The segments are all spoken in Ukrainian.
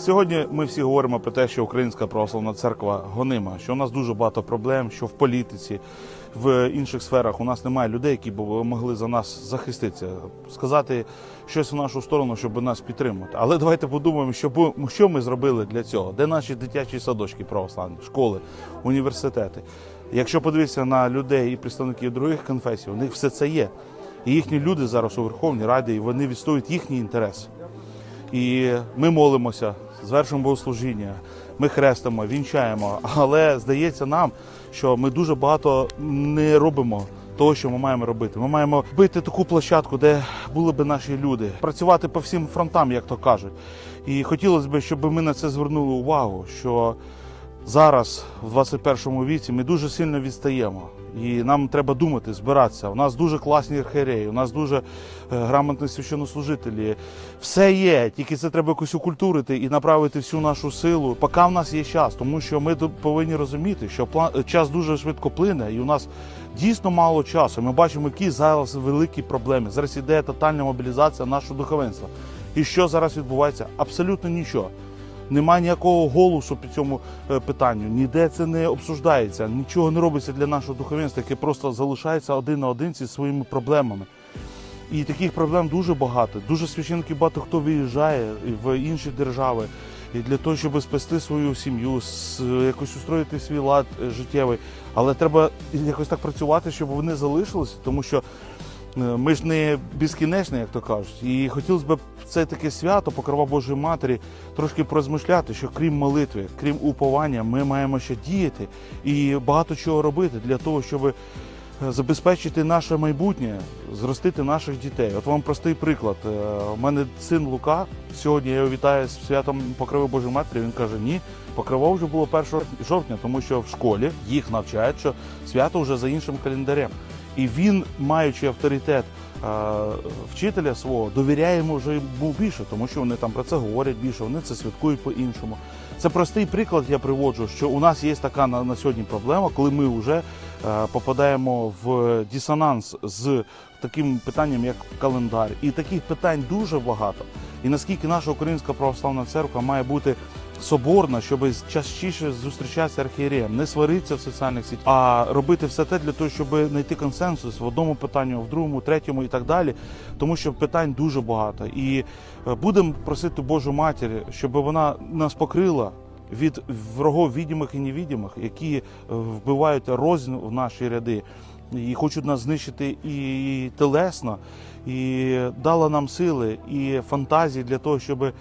Сьогодні ми всі говоримо про те, що Українська православна церква гонима, що у нас дуже багато проблем, що в політиці, в інших сферах у нас немає людей, які б могли за нас захиститися, сказати щось в нашу сторону, щоб нас підтримати. Але давайте подумаємо, що, ми зробили для цього. Де наші дитячі садочки православні, школи, університети. Якщо подивитися на людей і представників других конфесій, у них все це є. І їхні люди зараз у Верховній Раді, і вони відстоюють їхні інтереси. І ми молимося, звершуємо богослужіння, ми хрестимо, вінчаємо. Але здається нам, що ми дуже багато не робимо того, що ми маємо робити. Ми маємо бити таку площадку, де були б наші люди, працювати по всім фронтам, як то кажуть. І хотілося б, щоб ми на це звернули увагу, що зараз, в 21 віці, ми дуже сильно відстаємо. І нам треба думати, збиратися. У нас дуже класні архієреї, у нас дуже е, грамотні священнослужителі. Все є, тільки це треба якось укультурити і направити всю нашу силу, поки в нас є час. Тому що ми повинні розуміти, що час дуже швидко плине, і у нас дійсно мало часу. Ми бачимо, які зараз великі проблеми. Зараз іде тотальна мобілізація нашого духовенства. І що зараз відбувається? Абсолютно нічого. Немає ніякого голосу під цьому е, питанню, ніде це не обсуждається, нічого не робиться для нашого духовенства, яке просто залишається один на один зі своїми проблемами. І таких проблем дуже багато. Дуже священників багато хто виїжджає в інші держави і для того, щоб спасти свою сім'ю, якось устроїти свій лад е, життєвий. Але треба якось так працювати, щоб вони залишилися, тому що ми ж не безкінечні, як то кажуть. І хотілося б це таке свято, покрова Божої Матері, трошки порозмишляти, що крім молитви, крім уповання, ми маємо ще діяти і багато чого робити для того, щоб е, забезпечити наше майбутнє, зростити наших дітей. От вам простий приклад. Е, У мене син Лука. Сьогодні я його вітаю з святом Покрови Божої Матері. Він каже: ні, покрова вже було 1 жовтня, тому що в школі їх навчають, що свято вже за іншим календарем. І він, маючи авторитет е, вчителя свого, довіряє йому вже йому більше, тому що вони там про це говорять більше, вони це святкують по-іншому. Це простий приклад, я приводжу, що у нас є така на, на сьогодні проблема, коли ми вже е, попадаємо в дисонанс з таким питанням, як календар. І таких питань дуже багато. І наскільки наша українська православна церква має бути соборна, щоб частіше зустрічатися архієреєм, не сваритися в соціальних сетях, а робити все те для того, щоб знайти консенсус в одному питанні, в другому, третьому і так далі. Тому що питань дуже багато. І е, будемо просити Божу матір, щоб вона нас покрила. Від врагов відомих і невідомих, які е, вбивають рознь в наші ряди і хочуть нас знищити і телесно, і дала нам сили і фантазії для того, щоб е,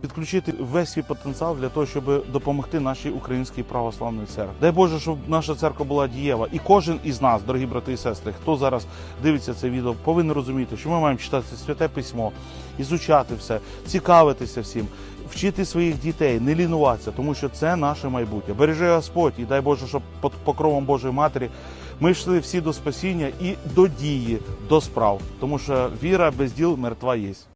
підключити весь свій потенціал для того, щоб допомогти нашій українській православній церкві. Дай Боже, щоб наша церква була дієва. І кожен із нас, дорогі брати і сестри, хто зараз дивиться це відео, повинен розуміти, що ми маємо читати святе письмо, ізучати все, цікавитися всім. Вчити своїх дітей, не лінуватися, тому що це наше майбутнє. Бережи Господь і дай Боже, щоб під покровом Божої Матері ми йшли всі до спасіння і до дії, до справ, тому що віра без діл мертва єсть.